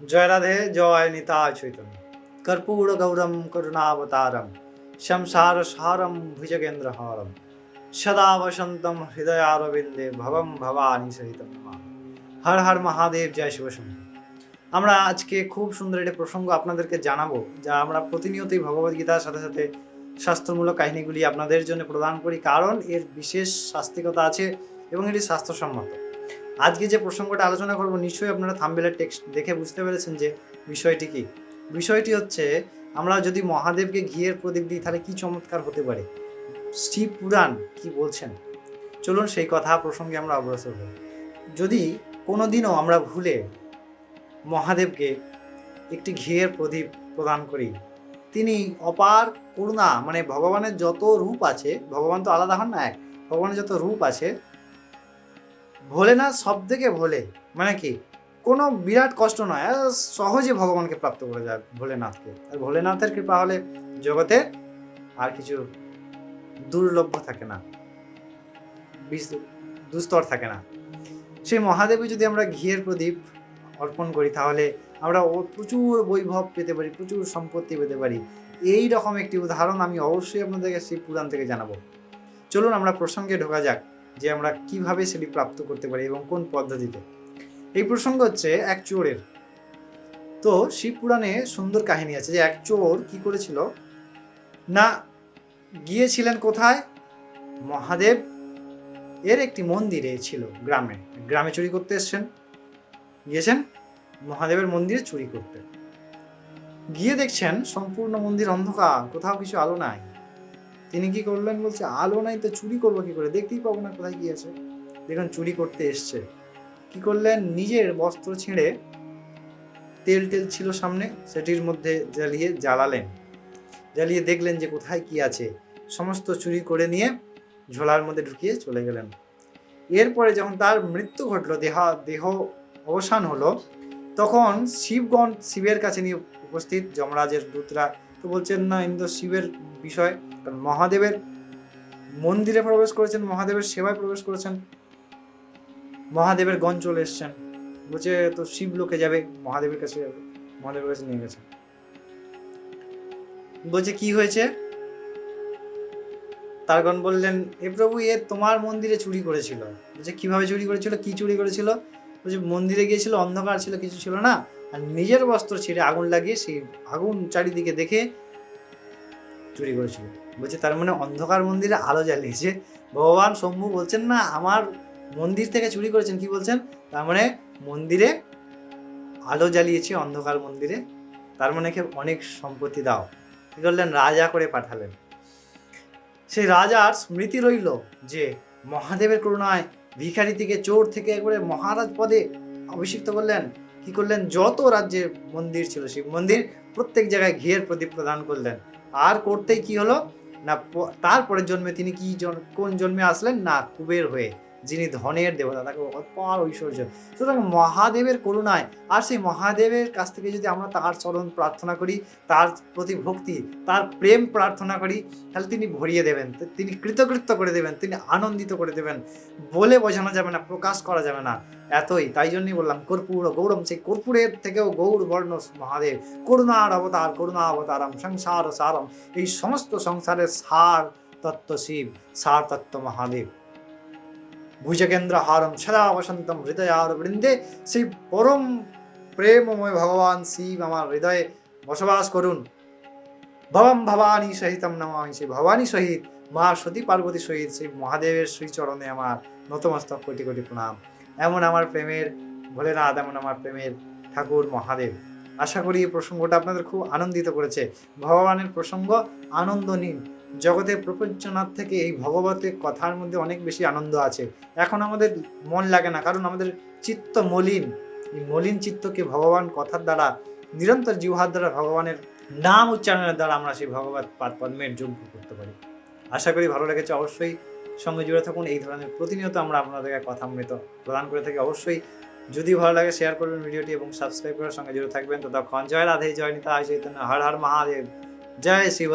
জয় রাধে জয় নিতা চৈতন্য। কর্পূর গৌরম, করুণাবতারম সংসার সারম ভুজগেন্দ্র হরম সদা বসন্তম হৃদয়ারবিন্দে ভবম ভবানী সহিতম হর হর মহাদেব, জয় শিবশম্ভু আমরা আজকে খুব সুন্দর একটি প্রসঙ্গ আপনাদেরকে জানাব, যা আমরা প্রতিনিয়তই ভগবদ্গীতার সাথে সাথে শাস্ত্রমূলক কাহিনীগুলি আপনাদের জন্য প্রদান করি, কারণ এর বিশেষ শাস্তিকতা আছে এবং এটি স্বাস্থ্যসম্মত আজকে যে প্রসঙ্গটা আলোচনা করব, নিশ্চয়ই আপনারা থাম্বেলের টেক্সট দেখে বুঝতে পেরেছেন যে বিষয়টি কি। বিষয়টি হচ্ছে, আমরা যদি মহাদেবকে ঘিয়ের প্রদীপ দিই, তাহলে কি চমৎকার হতে পারে? শিব পুরাণ কি বলছেন? চলুন সেই কথা প্রসঙ্গে আমরা অগ্রসর হই। যদি কোনোদিনও আমরা ভুলে মহাদেবকে একটি ঘিয়ের প্রদীপ প্রদান করি, তিনি অপার করুণা মানে ভগবানের যত রূপ আছে, ভগবান তো আলাদা হন না এক, ভগবানের যত রূপ আছে ভোলেনাথ সব থেকে ভোলে। মানে কি? কোনো বিরাট কষ্ট নয়। সহজে ভগবানকে প্রাপ্ত করে যায় ভোলেনাথকে। আর ভোলেনাথের কৃপা হলে জগতে আর কিছু দুর্লভ্য থাকে না। দুস্তর থাকে না। সেই মহাদেবে যদি আমরা ঘিয়ের প্রদীপ অর্পণ করি, তাহলে আমরা প্রচুর বৈভব পেতে পারি, প্রচুর সম্পত্তি পেতে পারি। এই রকম একটি উদাহরণ আমি অবশ্যই আপনাদেরকে শিব পুরাণ থেকে জানাব। চলুন আমরা প্রসঙ্গে ঢোকা যাক। যে আমরা কীভাবে সেটি প্রাপ্ত করতে পারি এবং কোন পদ্ধতিতে। এই প্রসঙ্গ হচ্ছে এক চোরের। তো শিব পুরাণে সুন্দর কাহিনী আছে যে এক চোর কি করেছিল? না, গিয়েছিলেন কোথায়? মহাদেব এর একটি মন্দিরে ছিল, গ্রামে। গ্রামে চুরি করতে এসছেন। গিয়েছেন, মহাদেবের মন্দিরে চুরি করতে। গিয়ে দেখছেন সম্পূর্ণ মন্দির অন্ধকার, কোথাও কিছু আলো নাই। তিনি কি করলেন? বলছে, আলো নাই তো চুরি করব কি করে? দেখতেই পাবো না কোথায় গিয়েছে দেখুন, চুরি করতে এসছে। কি করলেন? নিজের বস্ত্র ছিঁড়ে তেল টেল ছিল সামনে, সেটির মধ্যে জ্বালিয়ে জ্বালালেন। জ্বালিয়ে দেখলেন যে কোথায় কি আছে। সমস্ত চুরি করে নিয়ে ঝোলার মধ্যে ঢুকিয়ে চলে গেলেন। এরপরে যখন তার মৃত্যু ঘটলো, দেহা, দেহ অবসান হলো, তখন শিবগণ শিবের কাছে নিয়ে উপস্থিত যমরাজের দূতরা তো বলছেন না, ইন্দ্র শিবের বিষয়, কারণ মহাদেবের মন্দিরে প্রবেশ করেছেন, মহাদেবের সেবায় প্রবেশ করেছেন। মহাদেবের গণ চলে এসছেন। বলছে, তো শিব লোকে যাবে, মহাদেবের কাছে যাবে, মহাদেবের কাছে নিয়ে গেছে। বলছে, কি হয়েছে? তারগণ বললেন, এ প্রভু, এ তোমার মন্দিরে চুরি করেছিল। বলছে, কীভাবে চুরি করেছিল? কি চুরি করেছিল? বলছে, মন্দিরে গিয়েছিল, অন্ধকার ছিল, কিছু ছিল না। আর নিজের বস্ত্র ছিঁড়ে আগুন লাগিয়ে সেই আগুন চারিদিকে দেখে চুরি করেছিল। বলছে, তার মানে অন্ধকার মন্দিরে আলো জ্বালিয়েছে। ভগবান শম্ভু বলছেন, না, আমার মন্দির থেকে চুরি করেছেন। কি বলছেন? তার মানে মন্দিরে আলো জ্বালিয়েছে অন্ধকার মন্দিরে। তার মানে অনেক সম্পত্তি দাও। কি করলেন? রাজা করে পাঠালেন। সেই রাজার স্মৃতি রইল যে মহাদেবের করুণায় ভিখারি থেকে চোর থেকে একবারে মহারাজ পদে অভিষিক্ত করলেন। কি করলেন? যত রাজ্যে মন্দির ছিল শিব মন্দির প্রত্যেক জায়গায় ঘিয়ের প্রদীপ প্রদান করলেন। আর করতেই কি হলো? না তারপরের জন্মে তিনি কি কোন জন্মে আসলেন? না, কুবের হয়ে। যিনি ধনের দেবতা, তাকে অপার ঐশ্বর্য। সুতরাং মহাদেবের করুণায়, আর সেই মহাদেবের কাছ থেকে যদি আমরা তার চরণ প্রার্থনা করি, তার প্রতি ভক্তি, তার প্রেম প্রার্থনা করি, তাহলে তিনি ভরিয়ে দেবেন। তিনি কৃতকৃত্য করে দেবেন, তিনি আনন্দিত করে দেবেন। বলে বোঝানো যাবে না, প্রকাশ করা যাবে না। এতই, তাই জন্যই বললাম, কর্পূর গৌরম, সেই কর্পূরের থেকেও গৌর বর্ণ মহাদেব। করুণার অবতার, করুণা অবতারম, সংসার সারম, এই সমস্ত সংসারের সার তত্ত্ব শিব, সার তত্ত্ব মহাদেব। ভুজগেন্দ্র হারম সদা বসন্তম হৃদয়ার বৃন্দে সেই পরম প্রেমময় ভগবান শিব আমার হৃদয়ে বসবাস করুন ভবম ভবানী সহিতম নমামি সেই ভবানী সহিত মা সতী পার্বতী সহিত সেই মহাদেবের শ্রীচরণে আমার নতমস্তক কোটি কোটি প্রণাম এমন আমার প্রেমের ভোলেনাথ এমন আমার প্রেমের ঠাকুর মহাদেব আশা করি এই প্রসঙ্গটা আপনাদের খুব আনন্দিত করেছে। ভগবানের প্রসঙ্গ আনন্দ নিন জগতের প্রপঞ্চনাথ থেকে এই ভগবতের কথার মধ্যে অনেক বেশি আনন্দ আছে। এখন আমাদের মন লাগে না, কারণ আমাদের চিত্ত মলিন। এই মলিন চিত্তকে ভগবান কথার দ্বারা, নিরন্তর জিহার দ্বারা ভগবানের নাম উচ্চারণের দ্বারা আমরা সেই ভগবত পাদ পদ্মের যোগ্য করতে পারি। আশা করি ভালো লেগেছে। অবশ্যই সঙ্গে জুড়ে থাকুন। এই ধরনের প্রতিনিয়ত আমরা আপনাদেরকে কথা মৃত প্রদান করে থাকি। অবশ্যই যদি ভালো লাগে শেয়ার করবেন ভিডিওটি এবং সাবস্ক্রাইব করার সঙ্গে জুড়ে থাকবেন। ততক্ষণ জয় রাধে, জয় নিতা চৈতন্য, হর হর মহাদেব। জয় শিব